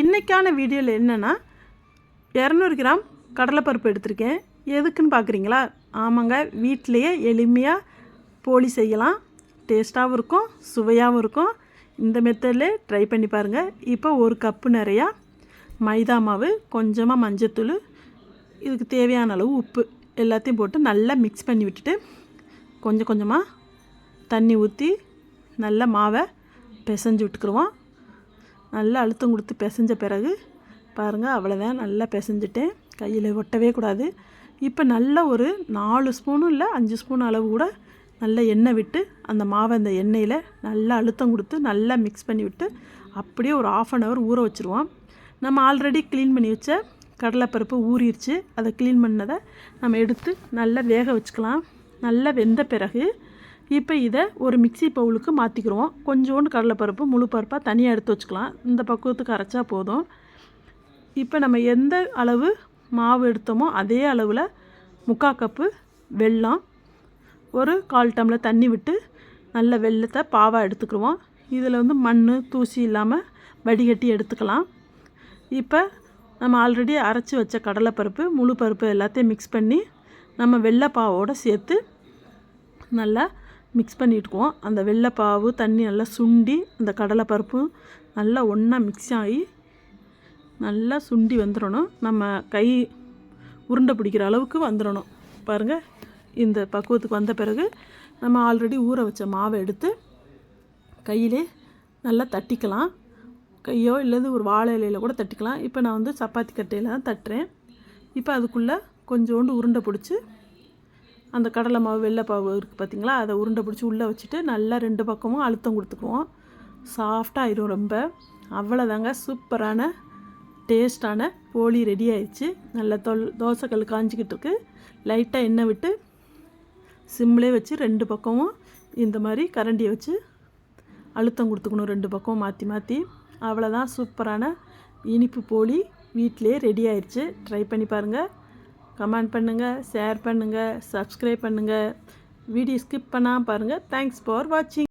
இன்றைக்கான வீடியோவில் என்னென்னா இரநூறு கிராம் கடலைப்பருப்பு எடுத்திருக்கேன். எதுக்குன்னு பார்க்குறீங்களா ஆமாங்க வீட்டிலையே எளிமையாக போலி செய்யலாம். டேஸ்ட்டாகவும் இருக்கும் சுவையாகவும் இருக்கும். இந்த மெத்தடில் ட்ரை பண்ணி பாருங்கள் இப்போ ஒரு கப்பு நிறையா மைதா மாவு கொஞ்சமாக மஞ்சத்தூள் இதுக்கு தேவையான அளவு உப்பு எல்லாத்தையும் போட்டு நல்லா மிக்ஸ் பண்ணி விட்டுட்டு கொஞ்சம் கொஞ்சமாக தண்ணி ஊற்றி நல்லா மாவை பிசைஞ்சு விட்டுக்குருவோம். நல்லா அழுத்தம் கொடுத்து பிசைஞ்ச பிறகு பாருங்கள் அவ்வளோதான் நல்லா பிசைஞ்சிட்டேன். கையில் ஒட்டவே கூடாது. இப்போ நல்ல ஒரு நாலு ஸ்பூனும் இல்லை அஞ்சு ஸ்பூன் அளவு கூட நல்ல எண்ணெய் விட்டு அந்த மாவை அந்த எண்ணெயில் நல்லா அழுத்தம் கொடுத்து நல்லா மிக்ஸ் பண்ணி விட்டு அப்படியே ஒரு ஆஃப் அன் ஹவர் ஊற வச்சுருவோம். நம்ம ஆல்ரெடி க்ளீன் பண்ணி வச்ச கடலைப்பருப்பு ஊறிடுச்சு அதை க்ளீன் பண்ணதை நம்ம எடுத்து நல்லா வேக வச்சுக்கலாம். நல்லா வெந்த பிறகு இப்போ இதை ஒரு மிக்ஸி பவுலுக்கு மாற்றிக்கிறோம் கொஞ்சோண்டு கடலைப்பருப்பு முழு பருப்பாக தனியாக எடுத்து வச்சுக்கலாம். இந்த பக்குவத்துக்கு அரைச்சா போதும். இப்போ நம்ம எந்த அளவு மாவு எடுத்தோமோ அதே அளவில் முக்கால் கப்பு வெல்லம் ஒரு கால் டம்ளர் தண்ணி விட்டு நல்ல வெள்ளத்தை பாவாக எடுத்துக்கிடுவோம். இதில் வந்து மண் தூசி இல்லாமல் வடிகட்டி எடுத்துக்கலாம். இப்போ நம்ம ஆல்ரெடி அரைச்சி வச்ச கடலைப்பருப்பு முழு பருப்பு எல்லாத்தையும் மிக்ஸ் பண்ணி நம்ம வெள்ளைப்பாவோடு சேர்த்து நல்லா மிக்ஸ் பண்ணிட்டுக்குவோம். அந்த வெள்ளைப்பாவு தண்ணி நல்லா சுண்டி அந்த கடலைப்பருப்பு நல்லா ஒன்றா மிக்ஸ் ஆகி நல்லா சுண்டி வந்துடணும் நம்ம கை உருண்டை பிடிக்கிற அளவுக்கு வந்துடணும் பாருங்கள் இந்த பக்குவத்துக்கு வந்த பிறகு நம்ம ஆல்ரெடி ஊற வச்ச மாவை எடுத்து கையிலே நல்லா தட்டிக்கலாம். கையோ இல்லது ஒரு வாழை இலையில் கூட தட்டிக்கலாம். இப்போ நான் வந்து சப்பாத்தி கட்டையில் தான் தட்டுறேன். இப்போ அதுக்குள்ளே கொஞ்சோண்டு உருண்டை பிடிச்சி அந்த கடலை மாவு வெள்ளைப்பாவு இருக்குது பார்த்தீங்களா அதை உருண்டை பிடிச்சி உள்ளே வச்சுட்டு நல்லா ரெண்டு பக்கமும் அழுத்தம் கொடுத்துக்குவோம். சாஃப்டாக ஆயிரும் ரொம்ப. அவ்வளோதாங்க சூப்பரான டேஸ்டான போலி ரெடி ஆயிடுச்சு. நல்லா தொல் தோசைக்கல் காஞ்சிக்கிட்டு இருக்கு. லைட்டாக எண்ணெய் விட்டு சிம்லே வச்சு ரெண்டு பக்கமும் இந்த மாதிரி கரண்டியை வச்சு அழுத்தம் கொடுத்துக்கணும். ரெண்டு பக்கம் மாற்றி மாற்றி அவ்வளோதான் சூப்பரான இனிப்பு போலி வீட்டிலே ரெடி ஆயிடுச்சு. ட்ரை பண்ணி பாருங்கள் கமெண்ட் பண்ணுங்கள் ஷேர் பண்ணுங்கள் சப்ஸ்கிரைப் பண்ணுங்கள் வீடியோ ஸ்கிப் பண்ணாமல் பாருங்கள் தேங்க்ஸ் ஃபார் வாட்சிங்